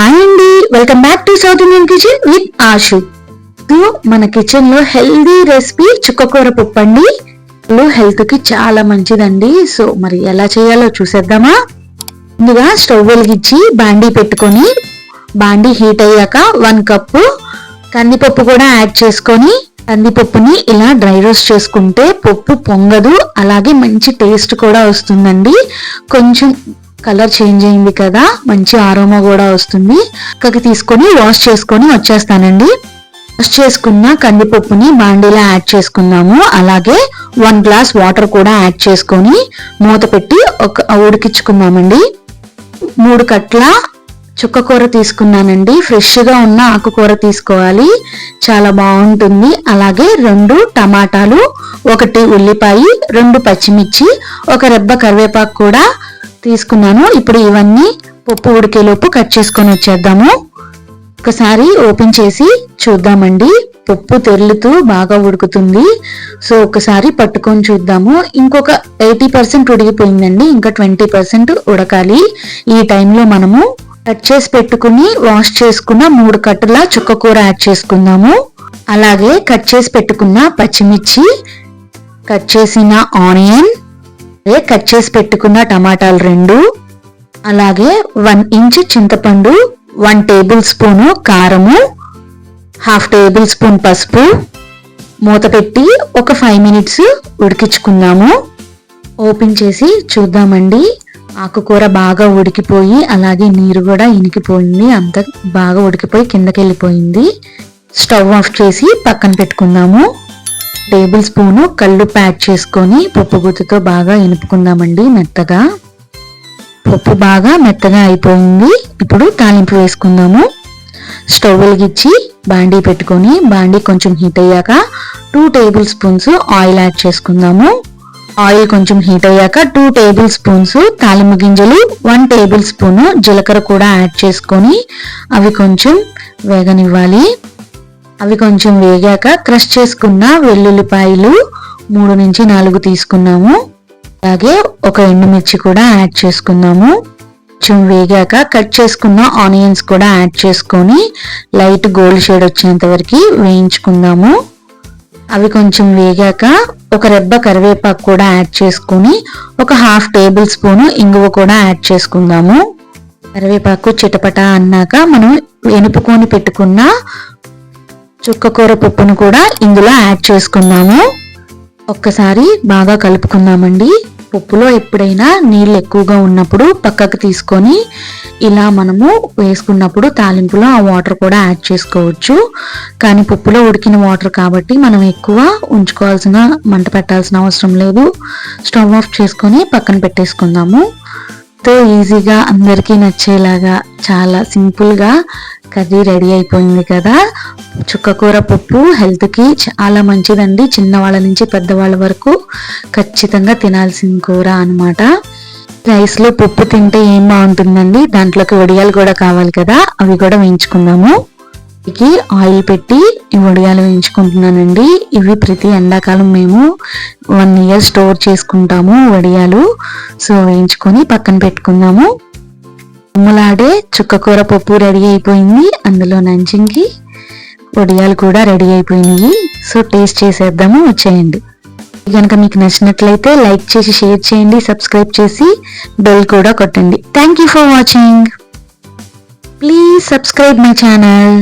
Hi అండి welcome back to south Indian kitchen with Ashu మన కిచెన్లో హెల్దీ రెసిపీ చుక్కకూర పప్పు అండి. హెల్త్కి చాలా మంచిదండి. సో మరి ఎలా చేయాలో చూసేద్దామా? ముందుగా స్టవ్ వెలిగించి బాండీ పెట్టుకొని బాండీ హీట్ అయ్యాక వన్ కప్పు కందిపప్పు కూడా యాడ్ చేసుకొని కందిపప్పుని ఇలా డ్రై రోస్ట్ చేసుకుంటే పప్పు పొంగదు అలాగే మంచి టేస్ట్ కూడా వస్తుందండి. కొంచెం కలర్ చేంజ్ అయింది కదా మంచి ఆరోమా కూడా వస్తుంది. పక్కకి తీసుకొని వాష్ చేసుకొని వచ్చేస్తానండి. వాష్ చేసుకున్న కందిపప్పుని బాండీలో యాడ్ చేసుకుందాము. అలాగే వన్ గ్లాస్ వాటర్ కూడా యాడ్ చేసుకొని మూత పెట్టి ఒక ఉడికించుకుందామండి. మూడు కట్ల చుక్కకూర తీసుకున్నానండి. ఫ్రెష్గా ఉన్న ఆకుకూర తీసుకోవాలి. చాలా బాగుంటుంది. అలాగే రెండు టమాటాలు ఒకటి ఉల్లిపాయ రెండు పచ్చిమిర్చి ఒక రెబ్బ కరివేపాకు కూడా తీసుకున్నాను. ఇప్పుడు ఇవన్నీ పప్పు ఉడికేలోపు కట్ చేసుకొని వచ్చేద్దాము. ఒకసారి ఓపెన్ చేసి చూద్దామండి. పప్పు తెరులుతూ బాగా ఉడుకుతుంది. సో ఒకసారి పట్టుకొని చూద్దాము. ఇంకొక ఎయిటీ పర్సెంట్ ఉడికిపోయిందండి. ఇంకా ట్వంటీ పర్సెంట్ ఉడకాలి. ఈ టైంలో మనము కట్ చేసి పెట్టుకుని వాష్ చేసుకున్న మూడు కట్టుల చుక్క కూర యాడ్ చేసుకుందాము. అలాగే కట్ చేసి పెట్టుకున్న పచ్చిమిర్చి కట్ చేసిన ఆనియన్ కట్ చేసి పెట్టుకున్న టమాటాలు రెండు అలాగే వన్ ఇంచ్ చింతపండు వన్ టేబుల్ స్పూను కారము హాఫ్ టేబుల్ స్పూన్ పసుపు మూత పెట్టి ఒక ఫైవ్ మినిట్స్ ఉడికించుకుందాము. ఓపెన్ చేసి చూద్దామండి. ఆకుకూర బాగా ఉడికిపోయి అలాగే నీరు కూడా ఇనికిపోయింది. అంత బాగా ఉడికిపోయి కిందకి వెళ్ళిపోయింది స్టవ్ ఆఫ్ చేసి పక్కన పెట్టుకుందాము. టేబుల్ స్పూను కళ్ళు ప్యాక్ చేసుకొని పప్పు గుత్తుతో బాగా ఇనుపుకుందామండి మెత్తగా. పప్పు బాగా మెత్తగా అయిపోయింది. ఇప్పుడు తాలింపు వేసుకుందాము. స్టవ్ వెలిగించి బాండీ పెట్టుకొని బాండీ కొంచెం హీట్ అయ్యాక two table spoons oil add చేసుకుందాము. ఆయిల్ కొంచెం హీట్ అయ్యాక టూ టేబుల్ స్పూన్స్ తాలింపు గింజలు వన్ టేబుల్ స్పూన్ జీలకర్ర కూడా యాడ్ చేసుకొని అవి కొంచెం వేగనివ్వాలి. అవి కొంచెం వేగాక క్రష్ చేసుకున్న వెల్లుల్లిపాయలు మూడు నుంచి నాలుగు తీసుకున్నాము. అలాగే ఒక ఎండుమిర్చి కూడా యాడ్ చేసుకుందాము. కొంచెం వేగాక కట్ చేసుకున్న ఆనియన్స్ కూడా యాడ్ చేసుకొని లైట్ గోల్డ్ షేడ్ వచ్చేంత వరకు వేయించుకుందాము. అవి కొంచెం వేగాక ఒక రెబ్బ కరివేపాకు కూడా యాడ్ చేసుకుని ఒక హాఫ్ టేబుల్ స్పూన్ ఇంగువ కూడా యాడ్ చేసుకుందాము. కరివేపాకు చిటపట అన్నాక మనం ఎనుపుకొని పెట్టుకున్న చుక్కకూర పప్పును కూడా ఇందులో యాడ్ చేసుకుందాము. ఒక్కసారి బాగా కలుపుకుందామండి. పప్పులో ఎప్పుడైనా నీళ్ళు ఎక్కువగా ఉన్నప్పుడు పక్కకు తీసుకొని ఇలా మనము వేసుకున్నప్పుడు తాలింపులో ఆ వాటర్ కూడా యాడ్ చేసుకోవచ్చు. కానీ పప్పులో ఉడికిన వాటర్ కాబట్టి మనం ఎక్కువ ఉంచుకోవాల్సిన మంట పెట్టాల్సిన అవసరం లేదు. స్టవ్ ఆఫ్ చేసుకొని పక్కన పెట్టేసుకుందాము. తో ఈజీగా అందరికీ నచ్చేలాగా చాలా సింపుల్గా కర్రీ రెడీ అయిపోయింది కదా. చుక్కకూర పప్పు హెల్త్కి చాలా మంచిదండి. చిన్నవాళ్ళ నుంచి పెద్దవాళ్ళ వరకు ఖచ్చితంగా తినాల్సిన కూర అనమాట రైస్లో పప్పు తింటే ఏం బాగుంటుందండి? దాంట్లోకి వడియాలు కూడా కావాలి కదా? అవి కూడా వేయించుకుందాము. కి ఆయిల్ పెట్టి ఈ వడియాలు వేయించుకుంటున్నానండి. ఇవి ప్రతి ఎండాకాలం మేము వన్ ఇయర్ స్టోర్ చేసుకుంటాము వడియాలు. సో వేయించుకొని పక్కన పెట్టుకుందాము. ఉమ్మలాడే చుక్కకూర పప్పు రెడీ అయిపోయింది. అందులో నంచింకి వడియాలు కూడా రెడీ అయిపోయినాయి. సో టేస్ట్ చేసేద్దాము వచ్చేయండి. కనుక మీకు నచ్చినట్లయితే లైక్ చేసి షేర్ చేయండి సబ్స్క్రైబ్ చేసి బెల్ కూడా కొట్టండి. Thank you for watching please subscribe my channel